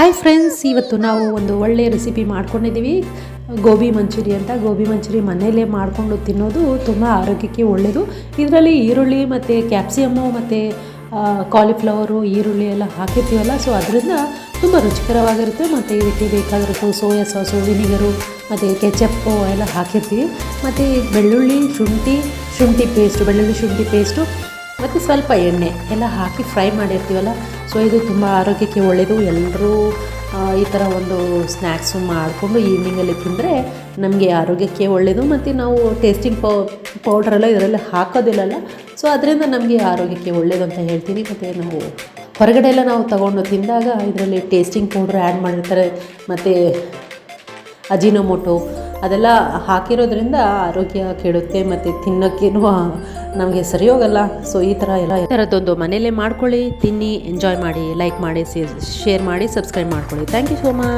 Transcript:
Hi friends ಇವತ್ತು ನಾವು ಒಂದು ಒಳ್ಳೆಯ ರೆಸಿಪಿ ಮಾಡ್ಕೊಂಡಿದ್ದೀವಿ. ಗೋಬಿ ಮಂಚೂರಿ ಅಂತ. ಗೋಬಿ ಮಂಚೂರಿ ಮನೆಯಲ್ಲೇ ಮಾಡಿಕೊಂಡು ತಿನ್ನೋದು ತುಂಬ ಆರೋಗ್ಯಕ್ಕೆ ಒಳ್ಳೆಯದು ಇದರಲ್ಲಿ ಈರುಳ್ಳಿ ಮತ್ತು ಕ್ಯಾಪ್ಸಿಯಮ್ಮು ಮತ್ತು ಕಾಲಿಫ್ಲವರು ಈರುಳ್ಳಿ ಎಲ್ಲ ಹಾಕಿರ್ತೀವಲ್ಲ ಸೊ ಅದರಿಂದ ತುಂಬ ರುಚಿಕರವಾಗಿರುತ್ತೆ. ಮತ್ತು ಇದಕ್ಕೆ ಬೇಕಾಗಿರುತ್ತೆ ಸೋಯಾ ಸಾಸು ವಿನಿಗರು ಮತ್ತು ಕೆಚಪ್ಪು ಎಲ್ಲ ಹಾಕಿರ್ತೀವಿ. ಮತ್ತು ಬೆಳ್ಳುಳ್ಳಿ, ಶುಂಠಿ ಶುಂಠಿ ಪೇಸ್ಟು ಬೆಳ್ಳುಳ್ಳಿ, ಶುಂಠಿ ಪೇಸ್ಟು ಮತ್ತು ಸ್ವಲ್ಪ ಎಣ್ಣೆ ಎಲ್ಲ ಹಾಕಿ ಫ್ರೈ ಮಾಡಿರ್ತೀವಲ್ಲ? ಸೊ ಇದು ತುಂಬ ಆರೋಗ್ಯಕ್ಕೆ ಒಳ್ಳೆಯದು ಎಲ್ಲರೂ ಈ ಥರ ಒಂದು ಸ್ನ್ಯಾಕ್ಸು ಮಾಡಿಕೊಂಡು ಈವ್ನಿಂಗಲ್ಲಿ ತಿಂದರೆ ನಮಗೆ ಆರೋಗ್ಯಕ್ಕೆ ಒಳ್ಳೆಯದು ಮತ್ತು ನಾವು ಟೇಸ್ಟಿಂಗ್ ಪೌ ಪೌಡ್ರೆಲ್ಲ ಇದರಲ್ಲಿ ಹಾಕೋದಿಲ್ಲಲ್ಲ? ಸೊ ಅದರಿಂದ ನಮಗೆ ಆರೋಗ್ಯಕ್ಕೆ ಒಳ್ಳೆಯದು ಅಂತ ಹೇಳ್ತೀನಿ. ಮತ್ತು ನಾವು ಹೊರಗಡೆ ಎಲ್ಲ ನಾವು ತಗೊಂಡು ತಿಂದಾಗ ಇದರಲ್ಲಿ ಟೇಸ್ಟಿಂಗ್ ಪೌಡ್ರ್ ಆ್ಯಡ್ ಮಾಡಿರ್ತಾರೆ. ಮತ್ತು ಅಜಿನೋಮೋಟೊ ಅದೆಲ್ಲ ಹಾಕಿರೋದ್ರಿಂದ ಆರೋಗ್ಯ ಕೆಡುತ್ತೆ ಮತ್ತು ತಿನ್ನೋಕ್ಕೇನು ನಮಗೆ ಸರಿ ಹೋಗಲ್ಲ ಸೊ ಈ ಥರ ಎಲ್ಲ ಈ ಥರದ್ದೊಂದು ಮನೇಲೆ ಮಾಡ್ಕೊಳ್ಳಿ, ತಿನ್ನಿ ಎಂಜಾಯ್ ಮಾಡಿ ಲೈಕ್ ಮಾಡಿ ಶೇರ್ ಮಾಡಿ ಸಬ್ಸ್ಕ್ರೈಬ್ ಮಾಡ್ಕೊಳ್ಳಿ. Thank you so much